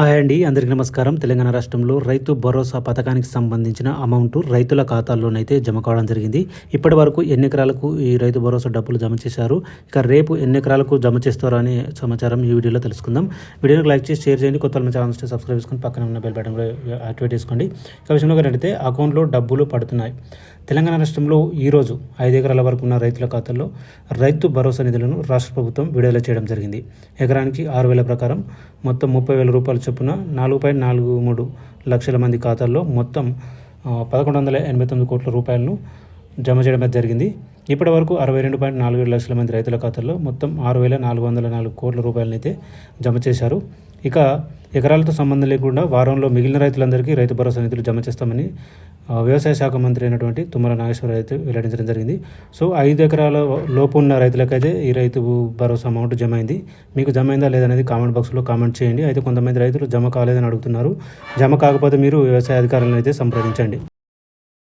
Hi అండి అందరికీ నమస్కారం. తెలంగాణ రాష్ట్రంలో రైతు భరోసా పథకానికి సంబంధించిన అమౌంట్ రైతుల ఖాతాల్లోనైతే జమ కావడం జరిగింది. ఇప్పటి వరకు ఎన్ని ఎకరాలకు ఈ రైతు భరోసా డబ్బులు జమ చేశారు. ఇక రేపు ఎన్ని ఎకరాలకు జమ చేస్తారో అనే సమాచారం ఈ వీడియోలో తెలుసుకుందాం. వీడియోని లైక్ చేసి షేర్ చేయండి. కొత్త వాళ్ళ ఛానల్స్ సబ్స్క్రైబ్ చేసుకుని పక్కన ఉన్న బెల్ బటన్ కూడా యాక్టివేట్ చేసుకోండి. ఇక విషయంలో అడిగితే అకౌంట్లో డబ్బులు పడుతున్నాయి. తెలంగాణ రాష్ట్రంలో ఈరోజు ఐదు ఎకరాల వరకు ఉన్న రైతుల ఖాతాల్లో రైతు భరోసా నిధులను రాష్ట్ర ప్రభుత్వం విడుదల చేయడం జరిగింది. ఎకరానికి ఆరు వేల ప్రకారం మొత్తం ముప్పై వేల రూపాయలు చొప్పున నాలుగు పాయింట్ నాలుగు మూడు లక్షల మంది ఖాతాల్లో మొత్తం పదకొండు వందల ఎనభై తొమ్మిది కోట్ల రూపాయలను జమ చేయడం జరిగింది. ఇప్పటి వరకు అరవై రెండు పాయింట్ నాలుగు ఏడు లక్షల మంది రైతుల ఖాతాల్లో మొత్తం ఆరు వేల నాలుగు వందల నాలుగు కోట్ల రూపాయలను అయితే జమ చేశారు. ఇక ఎకరాలతో సంబంధం లేకుండా వారంలో మిగిలిన రైతులందరికీ రైతు భరోసా నిధులు జమ చేస్తామని వ్యవసాయ శాఖ మంత్రి అయినటువంటి తుమ్మల నాగేశ్వర అయితే వెల్లడించడం జరిగింది. సో ఐదు ఎకరాల లోపు ఉన్న రైతులకైతే ఈ రైతు భరోసా అమౌంట్ జమ అయింది. మీకు జమ అయిందా లేదనేది కామెంట్ బాక్స్లో కామెంట్ చేయండి. అయితే కొంతమంది రైతులు జమ కాలేదని అడుగుతున్నారు. జమ కాకపోతే మీరు వ్యవసాయ అధికారులను అయితే సంప్రదించండి.